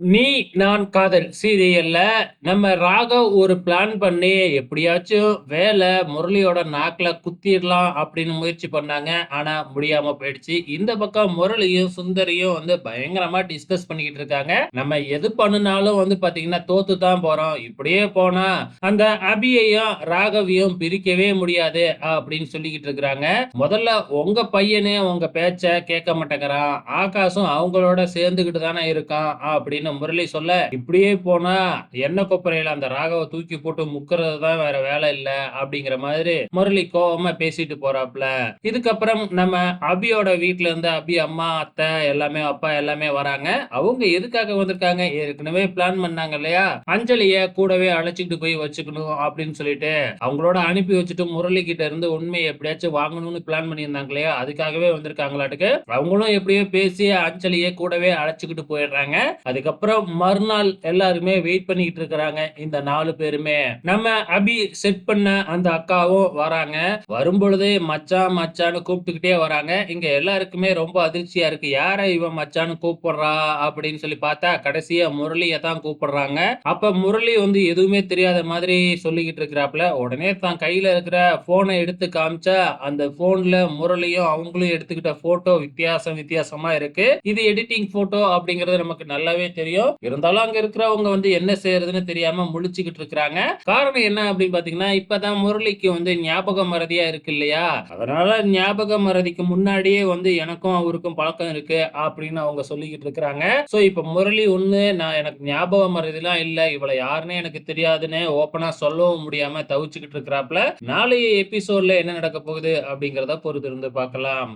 நீ நான் காதல். சீரியல்ல நம்ம ராகவ் ஒரு பிளான் பண்ணி எப்படியாச்சும் வேலை முரளியோட நாக்குல குத்திடலாம் அப்படின்னு முயற்சி பண்ணாங்க. ஆனா முடியாம போயிடுச்சு. இந்த பக்கம் முரளியும் சுந்தரியும் வந்து பயங்கரமா டிஸ்கஸ் பண்ணிக்கிட்டு இருக்காங்க. நம்ம எது பண்ணுனாலும் வந்து பாத்தீங்கன்னா தோத்து தான் போறோம். இப்படியே போனா அந்த அபியையும் ராகவியும் பிரிக்கவே முடியாது அப்படின்னு சொல்லிக்கிட்டு இருக்கிறாங்க. முதல்ல உங்க பையனே உங்க பேச்ச கேட்க மாட்டேங்கிறான். ஆகாசும் அவங்களோட சேர்ந்துகிட்டு தானே இருக்கான் அப்படின்னு முரளி சொல்ல இப்படியே போனா எண்ணெய் கொப்பரையில அந்த ராகவை தூக்கி போட்டு முக்கிறது தான் வேற வேலை இல்ல அப்படிங்கிற மாதிரி முரளி கோவமா பேசிட்டு போறாப்ல. இதுக்கப்புறம் நம்ம அபியோட வீட்டுல இருந்து அபி அம்மா அத்தை எல்லாமே அப்பா எல்லாமே வராங்க. அவங்க எதுக்காக வந்திருக்காங்க? ஏற்கனவே பிளான் பண்ணாங்க இல்லையா? அஞ்சலிய கூடவே அழைச்சிட்டு போய் வச்சுக்கணும் அப்படின்னு சொல்லிட்டு அவங்களோட அனுப்பி வச்சுட்டு முரளி கிட்ட இருந்து உண்மையை எப்படியாச்சும் வாங்கணும்னு பிளான் பண்ணியிருந்தாங்க இல்லையா? அதுக்காகவே வந்திருக்காங்களாட்டுக்கு. அவங்களும் எப்படியோ பேசி அஞ்சலியை கூடவே அழைச்சிக்கிட்டு போயிடுறாங்க. அதுக்கப்புறம் அப்புறம் மறுநாள் எல்லாருமே வெயிட் பண்ணிக்கிட்டு இருக்கிறாங்க. இந்த நாலு பேருமே. நம்ம அபி செட் பண்ண அந்த அக்காவும் வராங்க. வரும்பொழுதே மச்சான் மச்சான்னு கூப்பிட்டுக்கிட்டே வராங்க. இங்க எல்லாருக்குமே ரொம்ப அதிர்ச்சியா இருக்கு. யார இவன் மச்சான்னு கூப்பிடுறா அப்படின்னு சொல்லி பார்த்தா கடைசியா முரளியை தான் கூப்பிடுறாங்க. அப்ப முரளி வந்து எதுவுமே தெரியாத மாதிரி சொல்லிக்கிட்டு இருக்கிறாப்ல உடனே தான் கையில இருக்கிற போனை எடுத்து காமிச்சா அந்த போன்ல முரளியும் அவங்களும் எடுத்துக்கிட்ட போட்டோ வித்தியாசம் வித்தியாசமா இருக்கு. இது எடிட்டிங் போட்டோ அப்படிங்கறது நமக்கு நல்லாவே தெரியும் தெரியும். இருந்தாலும் அங்க இருக்கிறவங்க வந்து என்ன செய்யறதுன்னு தெரியாம முழிச்சுக்கிட்டு இருக்கிறாங்க. காரணம் என்ன அப்படின்னு பாத்தீங்கன்னா இப்பதான் முரளிக்கு வந்து ஞாபக மறதியா இருக்கு இல்லையா? அதனால ஞாபக மறதிக்கு முன்னாடியே வந்து எனக்கும் அவருக்கும் பழக்கம் இருக்கு அப்படின்னு அவங்க சொல்லிக்கிட்டு இருக்கிறாங்க. சோ இப்ப முரளி ஒண்ணு நான் எனக்கு ஞாபக மறதிலாம் இல்ல இவளை யாருன்னே எனக்கு தெரியாதுன்னு ஓப்பனா சொல்லவும் முடியாம தவிச்சுக்கிட்டு இருக்கிறாப்ல நாளைய எபிசோட்ல என்ன நடக்க போகுது அப்படிங்கறத பொறுத்து இருந்து பார்க்கலாம்.